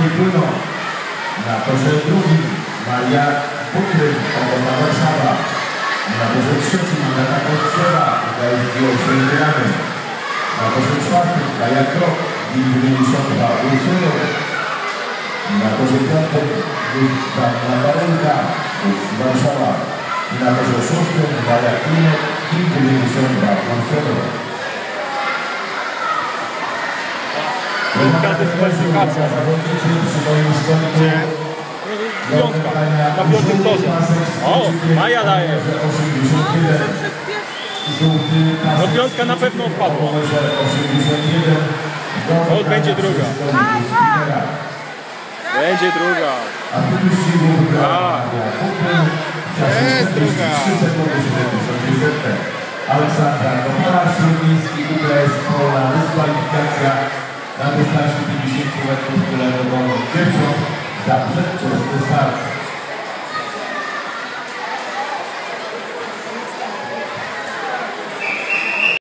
nie płyną. Na torze drugim Maria Butryn, Obrona Warszawa. Na torze trzecim Agata Kostrzewa, UKSG Oświętyramy. Na torze czwartym Kaja Krok, WIN 92 Ursulo. Na torze piątym Żanna Barenka, Warszawa. Na torze szóstym Maja Klinek, WIN 92 Piątka dyskwalifikacja. Gdzie Piątka. Na piątym torze. O, Maja daje. No piątka na pewno odpadła. To będzie druga. Będzie druga. Jest druga. Aleksandra Kopara, Śródmiejski, UKS Pola, dyskwalifikacja na dystansie 50 metrów tyle Pierwszą za przedwczesny start.